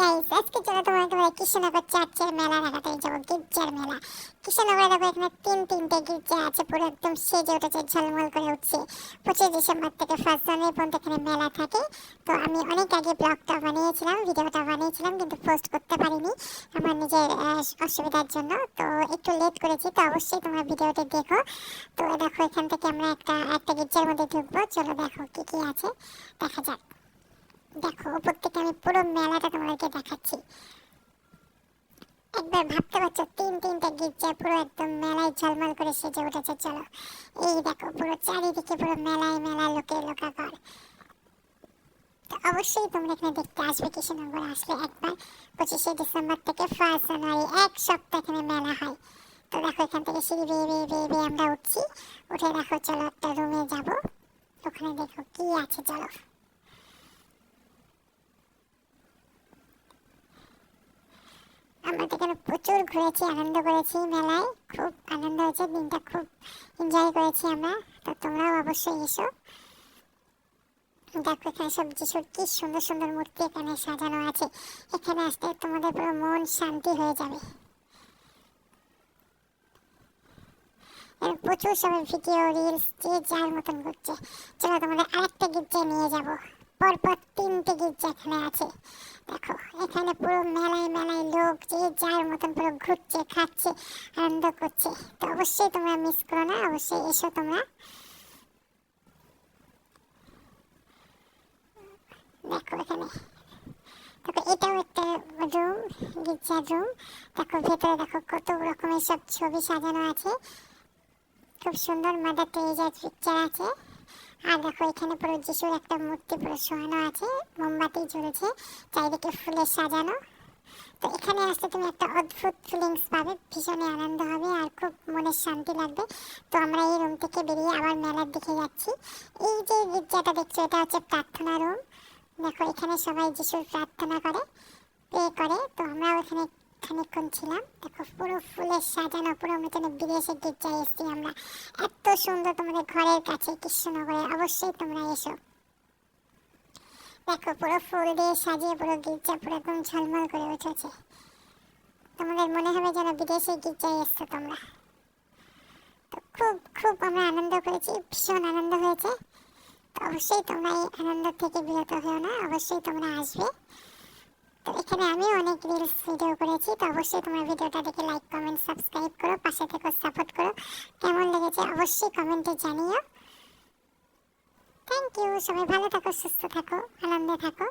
Guys আজকে চলো তোমাকে বলে কৃষ্ণনগর চার্চের মেলা দেখাতে যাব, গির্জার মেলা। কৃষ্ণনগরে দেখো এখানে তিন তিনটে গির্জা আছে, পুরো একদম সেজে উঠেছে, ঝলমল করে উঠছে। পঁচিশ ডিসেম্বর থেকে ফার্স্ট জানুয়ারি পর্যন্ত এখানে মেলা থাকে। তো আমি অনেক আগে ব্লগটা বানিয়েছিলাম, ভিডিওটা বানিয়েছিলাম, কিন্তু পোস্ট করতে পারিনি আমার নিজের অসুবিধার জন্য। তো একটু লেট করেছি, তো অবশ্যই তোমরা ভিডিওটা দেখো। তো দেখো এখান থেকে আমরা একটা একটা গির্জার মধ্যে ঢুকবো। চলো দেখো কি কি আছে, দেখা যাক দেখো উপর থেকে আমি পুরো মেলাটা তোমাদেরকে দেখাচ্ছি। একবার ভাবতে পারছ, তিন তিনটা গির্জা, পুরো একদম মেলায় ঝলমল করে সেজে উঠেছে, চলো। এই দেখো, পুরো চারিদিকে পুরো মেলায় মেলা লোকে লোকাকর তো অবশ্যই তোমরা এখানে দেখতে আসবে কৃষ্ণনগর আসলে একবার। পঁচিশে ডিসেম্বর থেকে ফার্স্ট জানুয়ারি, এক সপ্তাহ এখানে মেলা হয়। তো দেখো, এখান থেকে সিঁড়ি বেয়ে বেয়ে বেয়ে বেয়ে আমরা উঠছি। উঠে দেখো, চলো একটা রুমে যাব। ওখানে দেখো কি আছে, চলো। এখানে প্রচুর ঘুরেছি, আনন্দ করেছি মেলায়। খুব আনন্দ হয়েছে, দিনটা খুব এনজয় করেছি আমরা। তো তোমরাও অবশ্যই এসো। দেখো এখানে সব যিশুর কি সুন্দর সুন্দর মূর্তি এখানে সাজানো আছে। এখানে আসতে তোমাদের পুরো মন শান্তি হয়ে যাবে। প্রচুর সবাই ভিডিও রিলস যে যার মতন করছে চলো তোমাদের আরেকটা গির্জায় নিয়ে যাব। পরপর তিনটে গির্জা এখানে আছে। এখানে পুরো মেলায় মেলায় লোক যে যার মতন পুরো ঘুরছে, খাচ্ছে, আনন্দ করছে। তো অবশ্যই তোমরা মিস করো না, অবশ্যই এসো তোমরা। দেখো এখানে। দেখো, এটাও একটা রুম গির্জার রুম দেখো, ভেতরে দেখো কত রকমের সব ছবি সাজানো আছে। খুব সুন্দর মাদার টেরিজার পিকচার আছে। আর দেখো, এখানে পুরো যিশুর একটা মূর্তি, পুরো শোয়ানো আছে, মোমবাতি জ্বলেছে, চারিদিকে ফুলের সাজানো। তো এখানে আসতে তুমি একটা অদ্ভুত ফিলিংস পাবে, ভীষণই আনন্দ হবে আর খুব মনের শান্তি লাগবে। তো আমরা এই রুম থেকে বেরিয়ে আবার মেলার দিকে যাচ্ছি। এই যে গির্জাটা দেখছ, এটা হচ্ছে প্রার্থনা রুম দেখো, এখানে সবাই যিশুর প্রার্থনা করে প্রে করে। তো আমরাও এখানে খানিকক্ষণ ছিলাম। দেখো, পুরো ফুলের সাজানো, পুরো মতন বিদেশে গির্জায় এসেছি আমরা। এত সুন্দর তোমাদের ঘরের কাছে কৃষ্ণনগরে, অবশ্যই তোমরা এসো। দেখো, পুরো ফুল দিয়ে সাজিয়ে, পুরো গির্জা পুরো একদম ঝলমল করে উঠেছে। তোমাদের মনে হবে যেন বিদেশে গির্জায় এসছো তোমরা। তো খুব খুব আমরা আনন্দ করেছি, ভীষণ আনন্দ হয়েছে। তো অবশ্যই তোমরা এই আনন্দ থেকে বিরত হও না, অবশ্যই তোমরা আসবে। এখানে আমি অনেক রিলস ভিডিও করেছি, তো অবশ্যই তোমরা ভিডিওটা দেখে লাইক কমেন্ট সাবস্ক্রাইব করো, পাশে থেকে সাপোর্ট করো। কেমন লেগেছে অবশ্যই কমেন্টে জানিও। থ্যাংক ইউ সবাই ভালো থাকো, সুস্থ থাকো, আনন্দে থাকো।